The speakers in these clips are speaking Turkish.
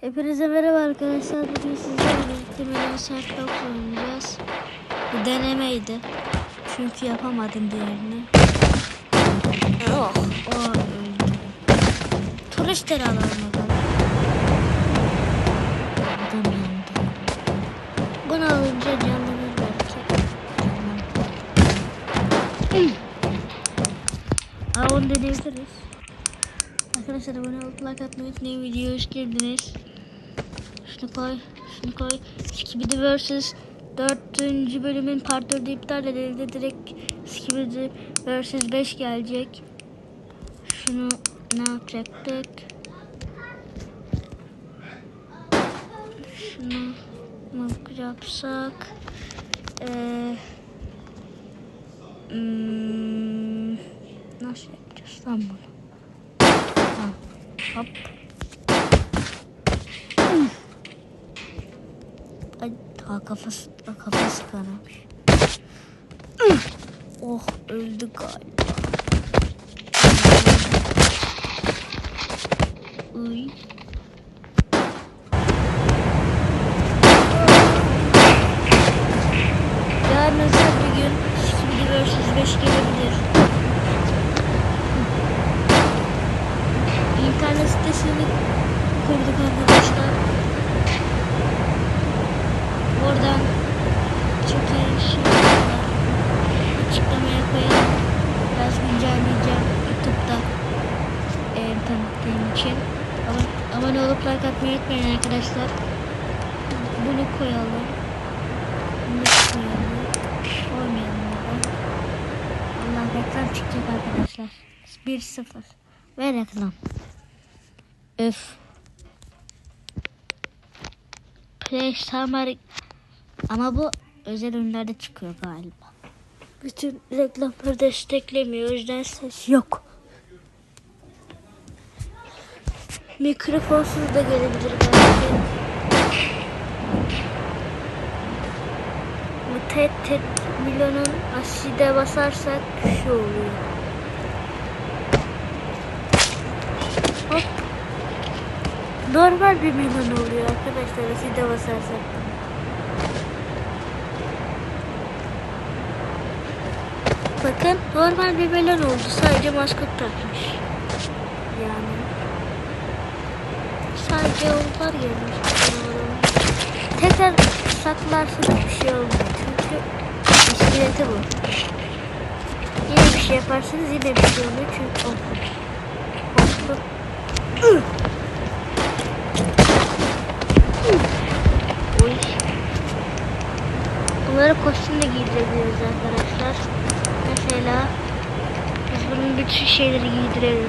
Hepinize merhaba arkadaşlar. Bugün sizlerle birlikte Melody Shark Dogs oynayacağız. Bu denemeydi. Çünkü yapamadım diğerini. Oh, o öldü. Turistleri alalım bakalım. Adam yandı. Bunu alınca canlanır belki. Aa onu deneyebiliriz. Arkadaşlar abone olup like atmayı unutmayın. Videoya hoş geldiniz. Şunu koy, şunu koy. Skibidi vs. 4. bölümün part 4'ü iptal edildi. Direkt Skibidi vs. 5 gelecek. Şunu ne yapacaktık? Şunu ne yapsak? Ee, hmm, nasıl yapacağız lan bunu? Hop. Ay daha kafası, daha kafası kanamış. Oh öldü galiba. Uy. Yarın özel bir gün Skibidi vs 5 gelebilir. İnternet sitesini kurduk arkadaşlar. Oradan çok iyi şeyler var. Açıklamaya koyarım. Biraz güncelleyeceğim YouTube'da e, tanıttığım için. Abone, abone olup like atmayı unutmayın arkadaşlar. Bunu koyalım. Bunu koyalım. Koymayalım neden. Allah reklam çıkacak arkadaşlar. 1-0. Ve reklam. Öf. Play Summer ama bu özel ürünlerde çıkıyor galiba. Bütün reklamları desteklemiyor. O yüzden ses yok. Mikrofonsuz da gelebilir belki. Bu tet tet milyonun aside basarsak şu oluyor. Normal bir melon oluyor arkadaşlar aside basarsak. Bakın normal bir melon oldu. Sadece maskot takmış. Yani. Sadece onlar gelmiş. Tekrar saklarsanız bir şey olmuyor. Çünkü iskeleti bu. Yine bir şey yaparsanız yine bir şey oluyor. Çünkü hop. Bunları kostüm de giydirebiliyoruz arkadaşlar. Mesela biz bunun bütün şeyleri giydirelim.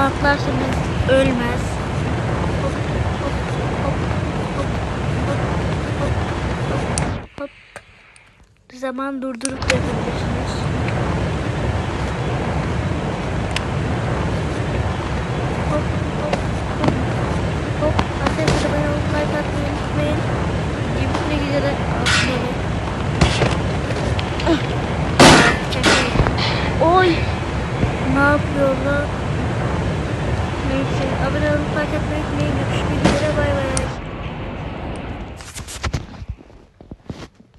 hemen bantlarsanız ölmez. Hop. Zaman durdurup da. Hop, hop, hop, hop. Arkadaşlar bana like atmayı. Oy. Ne yapıyorlar? Neyse abone olup like atmayı unutmayın. Görüşmek üzere bay bay.